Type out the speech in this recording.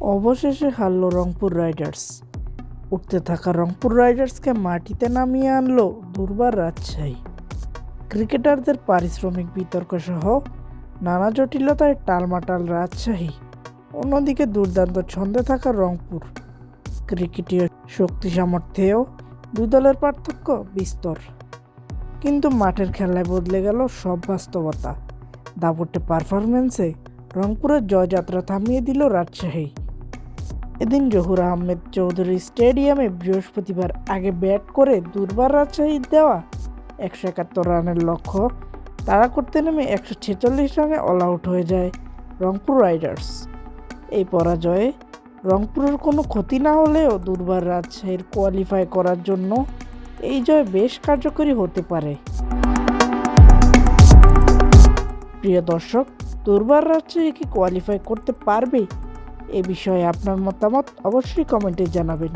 অবশেষে হারল রংপুর রাইডার্স। উঠতে থাকা রংপুর রাইডার্সকে মাটিতে নামিয়ে আনলো দুর্বার রাজশাহী। ক্রিকেটারদের পারিশ্রমিক বিতর্ক সহ নানা জটিলতায় টালমাটাল রাজশাহী। অন্যদিকে দুর্দান্ত ছন্দে থাকা রংপুর ক্রিকেটীয় শক্তি সামর্থ্যেও দুই দলের পার্থক্য বিস্তর। কিন্তু মাঠের খেলায় বদলে গেল সব বাস্তবতা। দাপটে পারফরমেন্সে রংপুরের জয়যাত্রা থামিয়ে দিল রাজশাহী। এদিন জহুর আহমেদ চৌধুরী স্টেডিয়ামে বৃহস্পতিবার আগে ব্যাট করে দুর্বার রাজশাহীর দেওয়া একশো একাত্তর রানের লক্ষ্য তাড়া করতে নেমে একশো ছেচল্লিশ রানে অল আউট হয়ে যায় রংপুর রাইডার্স। এই পরাজয়ে রংপুরের কোনো ক্ষতি না হলেও দুর্বার রাজশাহীর কোয়ালিফাই করার জন্য এই জয় বেশ কার্যকরী হতে পারে। প্রিয় দর্শক, দুর্বার রাজশাহী কি কোয়ালিফাই করতে পারবে? এ বিষয়ে আপনার মতামত অবশ্যই কমেন্টে জানাবেন।